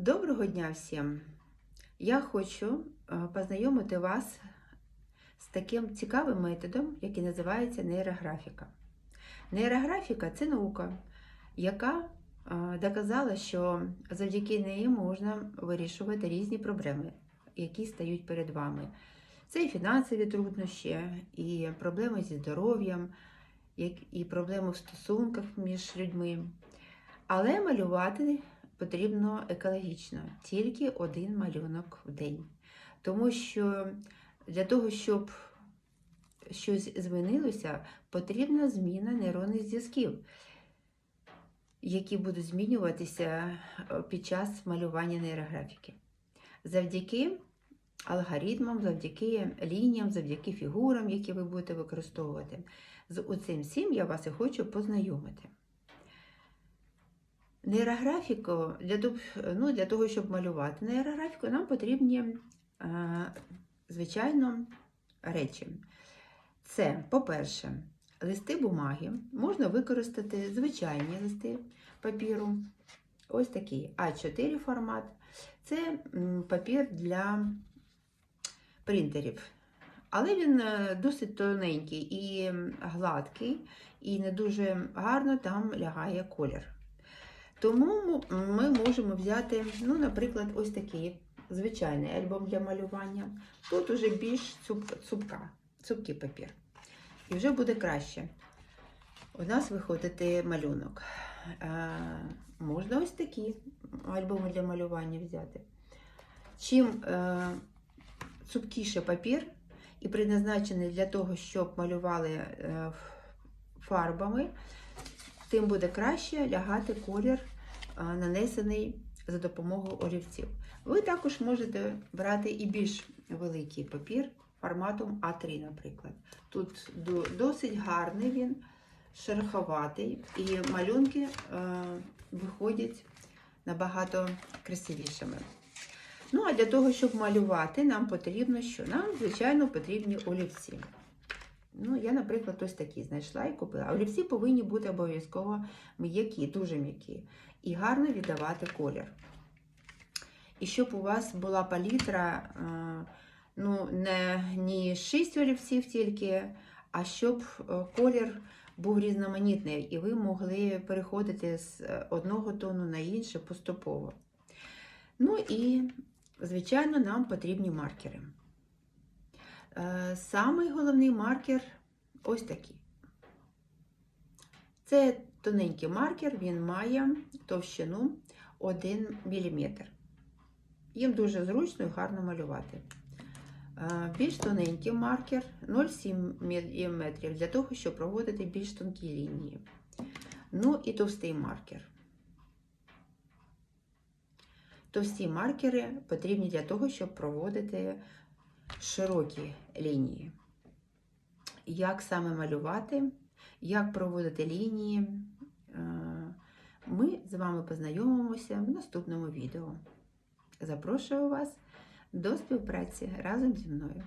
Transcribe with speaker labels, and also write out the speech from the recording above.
Speaker 1: Доброго дня всім! Я хочу е, познайомити вас з таким цікавим методом, який називається нейрографіка. Нейрографіка це наука, яка е, доказала, що завдяки неї можна вирішувати різні проблеми, які стають перед вами. Це і фінансові труднощі, і проблеми зі здоров'ям, і проблеми в стосунках між людьми. Але малювати потрібно екологічно, тільки один малюнок в день. Тому що для того, щоб щось змінилося, потрібна зміна нейронних зв'язків, які будуть змінюватися е, під час малювання нейрографіки. Завдяки алгоритмам, завдяки лініям, завдяки фігурам, які ви будете використовувати. З оцим всім я вас і хочу познайомити. Нейрографіку для ну, для того, щоб малювати нейрографіку, нам потрібні, е, звичайно, речі. Це, по-перше, листи бумаги. Можна використати звичайні листи папіру. Ось такий А4 формат. Це папір для принтерів. Але він е, досить тоненький і гладкий, і не дуже гарно там лягає колір. Тому ми можемо взяти, ну, наприклад, ось такий звичайний альбом для малювання. Тут уже більш цупка, цупкий папір. І вже буде краще. У нас виходить малюнок. Можна ось такі альбоми для малювання взяти. Чим е, цупкіше папір і предназначений для того, щоб малювали е, фарбами, тим буде краще лягати колір, нанесений за допомогою олівців. Ви також можете брати і більш великий папір форматом А3, наприклад. Тут досить гарний він, шероховатий, і малюнки е, виходять набагато красивішими. Ну, а для того, щоб малювати, нам потрібно що? Нам, звичайно, потрібні олівці. Ну, я, наприклад, ось такі знайшла і купила. Олівці повинні бути обов'язково м'які, дуже м'які. І гарно віддавати колір. І щоб у вас була палітра, е, ну, не ні 6 олівців тільки, а щоб е, колір був різноманітний, і ви могли переходити з е, одного тону на інший поступово. Ну і, звичайно, нам потрібні маркери. Самий головний маркер ось такий. Це тоненький маркер, він має товщину 1 мм. Їм дуже зручно і гарно малювати. Е, Більш тоненький маркер 0,7 мм для того, щоб проводити більш тонкі лінії. Ну і товстий маркер. Товсті маркери потрібні для того, щоб проводити широкі лінії. Як саме малювати, як проводити лінії, е, ми з вами познайомимося в наступному відео. Запрошую вас до співпраці разом зі мною.